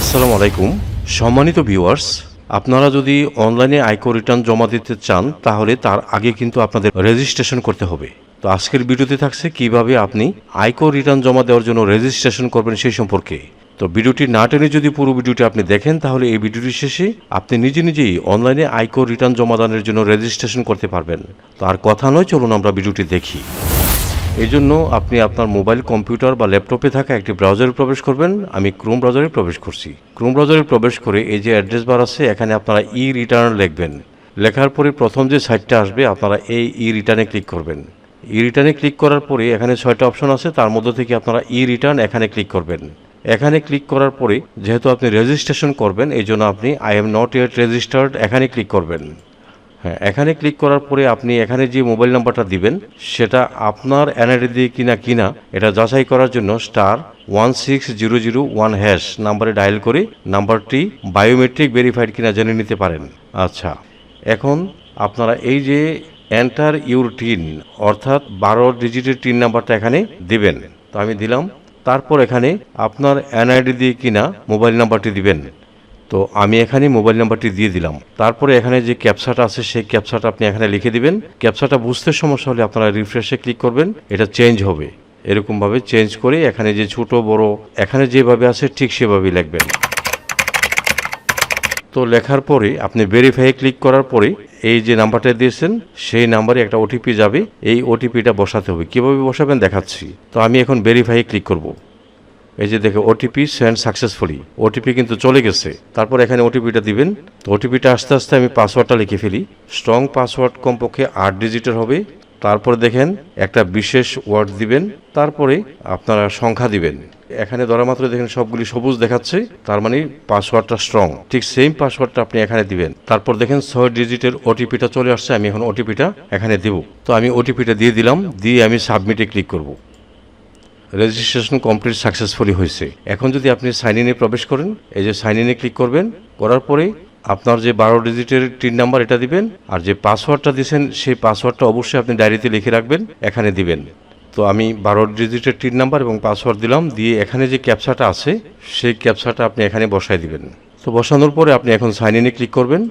আসসালামু আলাইকুম। সম্মানিত ভিউয়ার্স, আপনারা যদি অনলাইনে আয়কর রিটার্ন জমা দিতে চান, তাহলে তার আগে কিন্তু আপনাদের রেজিস্ট্রেশন করতে হবে। তো আজকের ভিডিওতে থাকছে কীভাবে আপনি আয়কর রিটার্ন জমা দেওয়ার জন্য রেজিস্ট্রেশন করবেন সেই সম্পর্কে। তো ভিডিওটি না টেনে যদি পুরো ভিডিওটি আপনি দেখেন, তাহলে এই ভিডিওটি শেষে আপনি নিজে নিজেই অনলাইনে আয়কর রিটার্ন জমা দানের জন্য রেজিস্ট্রেশন করতে পারবেন। তো আর কথা নয়, চলুন আমরা ভিডিওটি দেখি। এই জন্য আপনি আপনার মোবাইল, কম্পিউটার বা ল্যাপটপে থাকা একটি ব্রাউজারে প্রবেশ করবেন। আমি ক্রোম ব্রাউজারে প্রবেশ করছি। ক্রোম ব্রাউজারে প্রবেশ করে এই যে অ্যাড্রেস বার আছে, এখানে আপনারা ই রিটার্ন লিখবেন। লেখার পরে প্রথম যে সাইটটা আসবে, আপনারা এই ই রিটার্নে ক্লিক করবেন। ই রিটার্নে ক্লিক করার পরে এখানে ছয়টা অপশন আছে, তার মধ্যে থেকে আপনারা ই রিটার্ন এখানে ক্লিক করবেন। এখানে ক্লিক করার পরে যেহেতু আপনি রেজিস্ট্রেশন করবেন এই জন্য আপনি I am not yet registered এখানে ক্লিক করবেন। হ্যাঁ এখানে ক্লিক করার পরে আপনি এখানে যে মোবাইল নাম্বারটা দিবেন, সেটা আপনার এনআইডি দিয়ে কিনা কিনা, এটা যাচাই করার জন্য star one six zero zero one hash নাম্বারে ডায়াল করে নাম্বারটি বায়োমেট্রিক ভেরিফাইড কিনা জেনে নিতে পারেন। আচ্ছা এখন আপনারা এই যে এন্টার ইউর টিন অর্থাৎ বারো ডিজিটের টিন নাম্বারটা এখানে দিবেন। তো আমি দিলাম, তারপর এখানে আপনার এনআইডি দিয়ে কিনা মোবাইল নাম্বারটি দিবেন। তো আমি এখানে মোবাইল নাম্বারটি দিয়ে দিলাম। তারপরে এখানে যে ক্যাপসাটা আছে, সেই ক্যাপসাটা আপনি এখানে লিখে দিবেন। ক্যাপসাটা বুঝতে সমস্যা হলে আপনারা রিফ্রেশে ক্লিক করবেন। এটা চেঞ্জ হবে। এরকমভাবে চেঞ্জ করে এখানে যে ছোট, বড়, এখানে যেভাবে আছে ঠিক সেভাবেই লিখবেন। তো লেখার পরে আপনি ভেরিফাই ক্লিক করার পরে এই যে নাম্বারটা দিয়েছেন, সেই নাম্বারে একটা ওটিপি যাবে। এই ওটিপিটা বসাতে হবে। কীভাবে বসাবেন দেখাচ্ছি। তো আমি এখন ভেরিফাই ক্লিক করব। এই যে দেখে ওটিপি সেন্ড সাকসেসফুলি ওটিপি কিন্তু চলে গেছে। তারপর এখানে ওটিপিটা দিবেন। তো ওটিপিটা আস্তে আস্তে আমি পাসওয়ার্ডটা লিখে ফেলি। স্ট্রং পাসওয়ার্ড কমপক্ষে আট ডিজিটের হবে। তারপরে দেখেন, একটা বিশেষ ওয়ার্ড দিবেন। তারপরে আপনারা সংখ্যা দিবেন। এখানে ধরা মাত্র দেখেন সবগুলি সবুজ দেখাচ্ছে। তার মানে পাসওয়ার্ডটা স্ট্রং ঠিক সেম পাসওয়ার্ডটা আপনি এখানে দিবেন। তারপর দেখেন ছয় ডিজিটের ওটিপিটা চলে আসছে। আমি এখন ওটিপিটা এখানে দেব। তো আমি ওটিপিটা দিয়ে দিলাম। দিয়ে আমি সাবমিটে ক্লিক করব। রেজিস্ট্রেশন কমপ্লিট সাকসেসফুলি হয়েছে। এখন যদি আপনি সাইন ইনে প্রবেশ করেন, এই যে সাইন ইনে ক্লিক করবেন, করার পরে আপনার যে বারো ডিজিটের টিন নাম্বার এটা দিবেন, আর যে পাসওয়ার্ডটা দিয়েছেন, সেই পাসওয়ার্ডটা অবশ্যই আপনি ডায়েরিতে লিখে রাখবেন, এখানে দিবেন। তো আমি বারো ডিজিটের টিন নাম্বার এবং পাসওয়ার্ড দিলাম, দিয়ে এখানে যে ক্যাপসাটা আছে, সেই ক্যাপসাটা আপনি এখানে বসায় দিবেন। তো বসানোর পরে আপনি এখন সাইন ইনে ক্লিক করবেন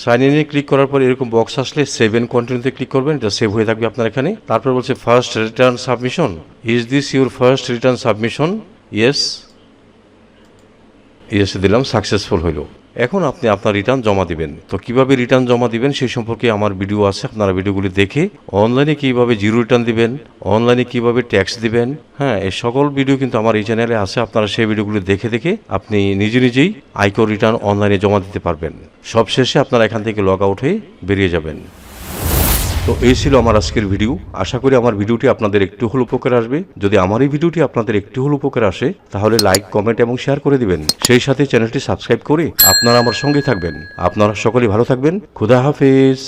সাইন ইনে ক্লিক করার পর এরকম বক্স আসলে সেভ কন্টিনিউতে ক্লিক করবেন, এটা সেভ হয়ে থাকবে আপনার এখানে। তারপর বলছে first return submission is this your first return submission yes yes দিলাম সাকসেসফুল হইল। এখন আপনি আপনার রিটার্ন জমা দিবেন। তো কীভাবে রিটার্ন জমা দিবেন সেই সম্পর্কে আমার ভিডিও আছে, আপনারা ভিডিওগুলি দেখে অনলাইনে কীভাবে জিরো রিটার্ন দিবেন অনলাইনে কীভাবে ট্যাক্স দিবেন হ্যাঁ এই সকল ভিডিও কিন্তু আমার এই চ্যানেলে আছে, আপনারা সেই ভিডিওগুলি দেখে দেখে আপনি নিজে নিজেই আয়কর রিটার্ন অনলাইনে জমা দিতে পারবেন। সবশেষে আপনারা এখান থেকে লগ আউট হয়ে বেরিয়ে যাবেন। তো এই ছিল আমার আজকের ভিডিও। আশা করি আমার ভিডিওটি আপনাদের একটু হল উপকার আসবে। যদি আমার এই ভিডিওটি আপনাদের একটু হল উপকার আসে, তাহলে লাইক, কমেন্ট এবং শেয়ার করে দিবেন। সেই সাথে চ্যানেলটি সাবস্ক্রাইব করে আপনারা আমার সঙ্গে থাকবেন। আপনারা সকলে ভালো থাকবেন। খুদা হাফেজ।